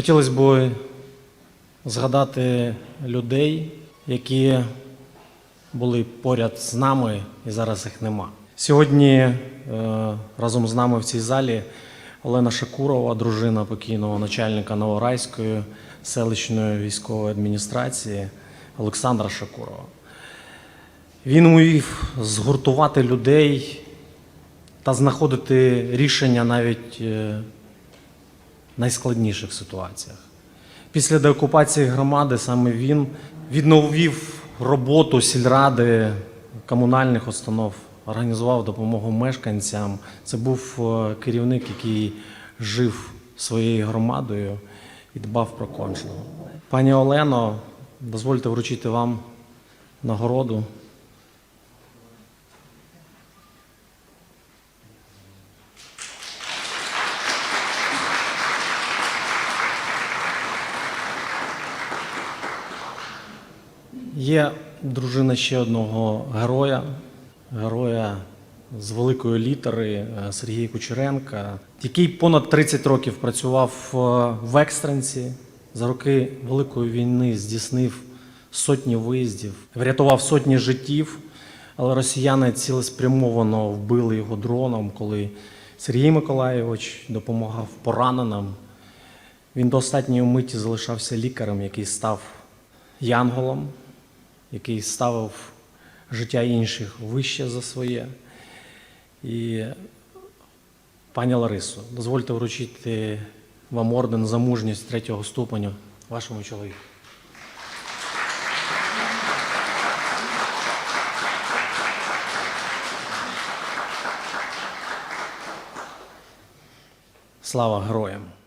Хотілося б згадати людей, які були поряд з нами і зараз їх нема. Сьогодні е, разом з нами в цій залі Олена Шакурова, дружина покійного начальника Новорайської селищної військової адміністрації Олександра Шакурова. Він умів згуртувати людей та знаходити рішення навіть е, найскладніших ситуаціях. Після деокупації громади саме він відновив роботу сільради, комунальних установ, організував допомогу мешканцям. Це був е, керівник, який жив своєю громадою і дбав про кожного. Пані Олено, дозвольте вручити вам нагороду. Є дружина ще одного героя, героя з великої літери е, Сергія Кучеренка, який понад 30 років працював е, в екстренці. За роки Великої війни здійснив сотні виїздів, врятував сотні життів, але росіяни цілеспрямовано вбили його дроном, коли Сергій Миколайович допомагав пораненим. Він до останньої миті залишався лікарем, який став янголом, який ставив життя інших вище за своє. І пані Ларисо, дозвольте вручити вам орден за мужність третього ступеню вашому чоловіку. Слава героям!